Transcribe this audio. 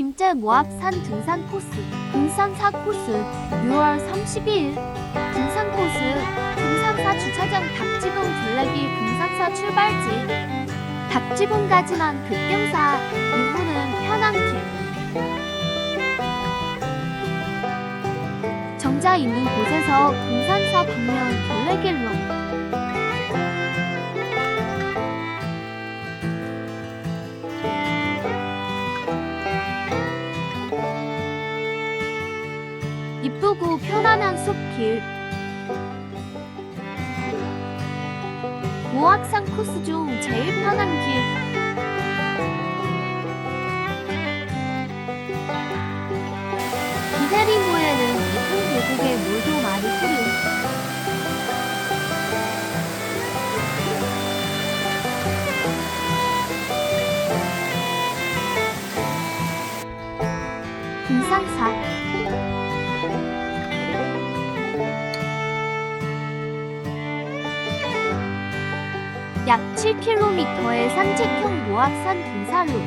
김제 모압산 등산 코스 등산 4코스 6월 30일 등산 코스 등산사 주차장 닭지붕 둘레길 등산사 출발지. 닭지붕까지만 급경사 이후는 편한 길. 정자 있는 곳에서 등산사 이쁘고 편안한 숲길. 모악산 코스 중 제일 편한 길. 기다림후에는 깊은 계곡에 물도 많이 흐름 등산사 약 7km의 산책형 모압산 등산로